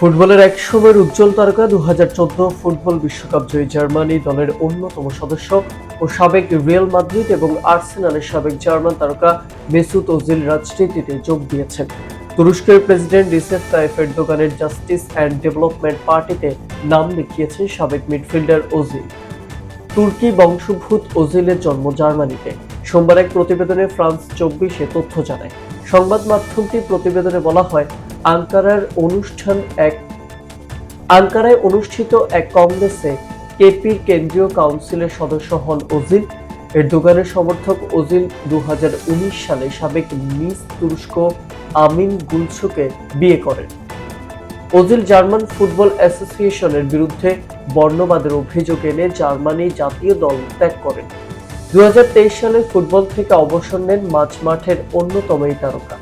ফুটবলের এক সময়ের উজ্জ্বল তারকা দু চোদ্দ ফুটবল বিশ্বকাপ জয়ী জার্মানি দলের অন্যতম সদস্য ও সাবেক রিয়াল মাদ্রিদ এবং আর্সেনালের সাবেক জার্মান তারকা মেসুত ওজিল রাজনীতিতে যোগ দিয়েছেন। তুরস্কের প্রেসিডেন্ট রিসেপ তাইফ এরদোগানের জাস্টিস অ্যান্ড ডেভেলপমেন্ট পার্টিতে নাম লিখিয়েছেন সাবেক মিডফিল্ডার ওজিল। তুর্কি বংশোদ্ভূত ওজিলের জন্ম জার্মানিতে। সোমবার এক প্রতিবেদনে ফ্রান্স চব্বিশে তথ্য জানায়। সংবাদ মাধ্যমটির প্রতিবেদনে বলা হয় আঙ্কারার অনুষ্ঠান এক, আঙ্কারায় অনুষ্ঠিত এক কংগ্রেসে কেপির কেন্দ্রীয় কাউন্সিলের সদস্য হন ওজিল। এর দোকানের সমর্থক ওজিল দু হাজার উনিশ সালে সাবেক মিস তুরস্ক আমিন গুলসুকে বিয়ে করেন। ওজিল জার্মান ফুটবল অ্যাসোসিয়েশনের বিরুদ্ধে বর্ণবাদের অভিযোগ এনে জার্মানি জাতীয় দল ত্যাগ করেন। দু হাজার তেইশ সালে ফুটবল থেকে অবসর নেন মাঝ মাঠের অন্যতম এই তারকা।